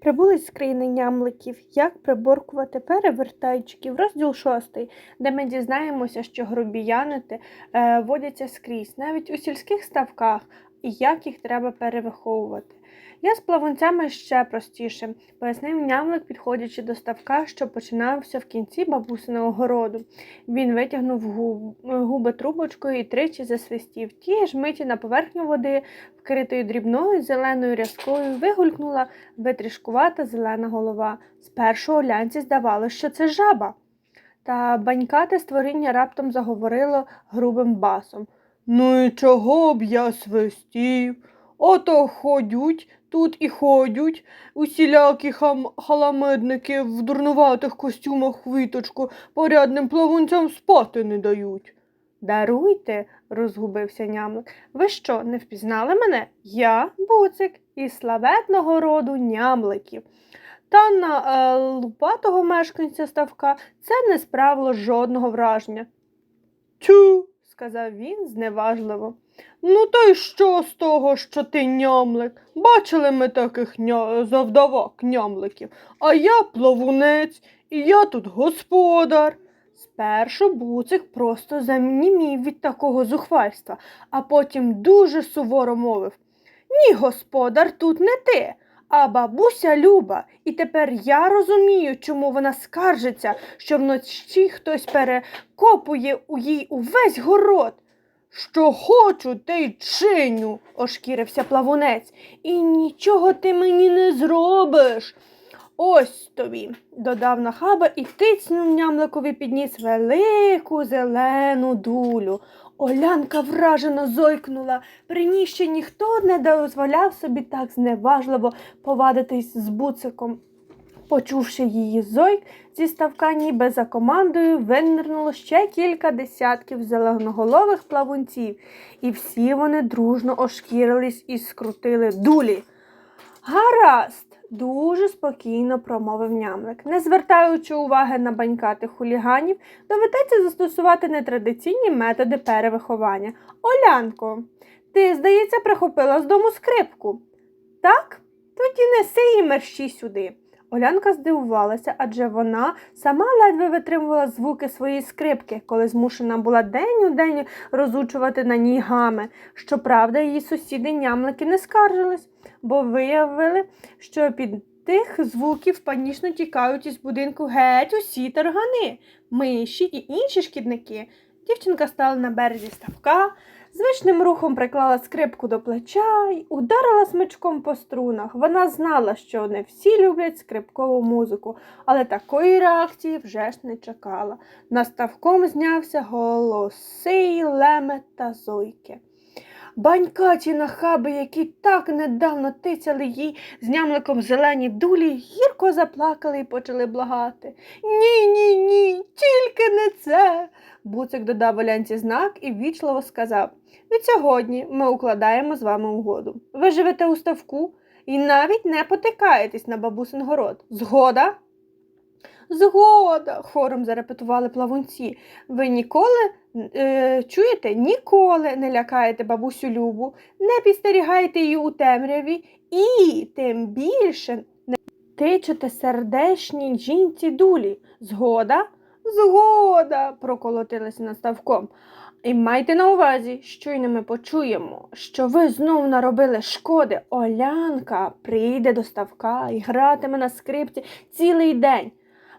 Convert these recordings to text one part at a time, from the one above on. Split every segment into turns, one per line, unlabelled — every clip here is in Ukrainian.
Прибули з країни нямликів, як приборкувати перевертайчиків, розділ шостий, де ми дізнаємося, що грубіянити е, водяться скрізь, навіть у сільських ставках, і як їх треба перевиховувати. Я з плавунцями ще простіше, пояснив нямлик, підходячи до ставка, що починався в кінці бабусиного городу. Він витягнув губ, губи трубочкою і тричі засвистів. Тієї ж миті на поверхню води, вкритою дрібною зеленою рязкою, вигулькнула витрішкувата зелена голова. Спершу Олянці здавалося, що це жаба. Та банькате створіння раптом заговорило грубим басом.
Ну і чого б я свистів? Ото ходють тут і ходять усілякі хам халамедники в дурнуватих костюмах виточку порядним плавунцям спати не дають.
Даруйте, розгубився нямлик. Ви що, не впізнали мене? Я буцик із славетного роду нямликів. Та на е, лупатого мешканця ставка це не справило жодного враження,
Тю,
сказав він зневажливо.
ну та й що з того, що ти нямлик? Бачили ми таких ня... завдавак нямликів, а я плавунець, і я тут господар.
Спершу буцик просто замнімів від такого зухвальства, а потім дуже суворо мовив Ні, господар, тут не ти, а бабуся Люба. І тепер я розумію, чому вона скаржиться, що вночі хтось перекопує у їй увесь город.
Що хочу, те й чиню.
ошкірився плавунець. І нічого ти мені не зробиш. Ось тобі, додав нахаба і тицнув нямликові підніс велику зелену дулю. Олянка вражено зойкнула. При ній ще ніхто не дозволяв собі так зневажливо повадитись з буциком. Почувши її зойк, зі ставка ніби за командою винирнуло ще кілька десятків зеленоголових плавунців, і всі вони дружно ошкірились і скрутили дулі. Гаразд, дуже спокійно промовив нямлик. Не звертаючи уваги на банькатих хуліганів, доведеться застосувати нетрадиційні методи перевиховання. Олянко, ти, здається, прихопила з дому скрипку. Так? Тоді неси і мерщій сюди. Олянка здивувалася, адже вона сама ледве витримувала звуки своєї скрипки, коли змушена була день у день розучувати на ній гами. Щоправда, її сусіди нямлики не скаржились, бо виявили, що під тих звуків панічно тікають із будинку геть усі таргани, миші і інші шкідники. Дівчинка стала на березі ставка, звичним рухом приклала скрипку до плеча й ударила смичком по струнах. Вона знала, що не всі люблять скрипкову музику, але такої реакції вже ж не чекала. Наставком знявся голоси лемет та зойки. Банькаті нахаби, які так недавно тицяли їй з нямликом зелені дулі, гірко заплакали і почали благати. Ні, ні, ні, тільки не це. Буцик додав Олянці знак і ввічливо сказав Від сьогодні ми укладаємо з вами угоду. Ви живете у ставку і навіть не потикаєтесь на бабусин город. Згода? Згода, хором зарепетували плавунці. Ви ніколи е, чуєте, ніколи не лякаєте бабусю Любу, не підстерігаєте її у темряві і тим більше не тичете сердешній жінці дулі. Згода? Згода, проколотилися над ставком. І майте на увазі, щойно ми почуємо, що ви знов наробили шкоди. Олянка прийде до ставка і гратиме на скрипці цілий день.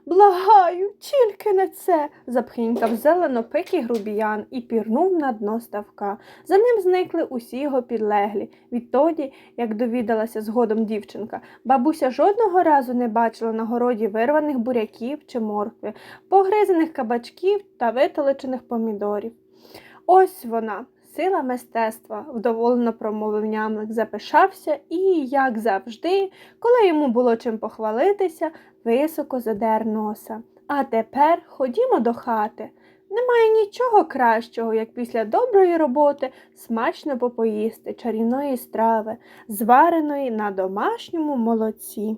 Благаю, тільки не це. запхнькав зеленопикий грубіян і пірнув на дно ставка. За ним зникли усі його підлеглі. Відтоді, як довідалася згодом дівчинка, бабуся жодного разу не бачила на городі вирваних буряків чи моркви, погризаних кабачків та витолечених помідорів. Ось вона, сила мистецтва, вдоволено промовив нямлик, запишався і, як завжди, коли йому було чим похвалитися, високо задер носа. А тепер ходімо до хати. Немає нічого кращого, як після доброї роботи смачно попоїсти чарівної страви, звареної на домашньому молоці.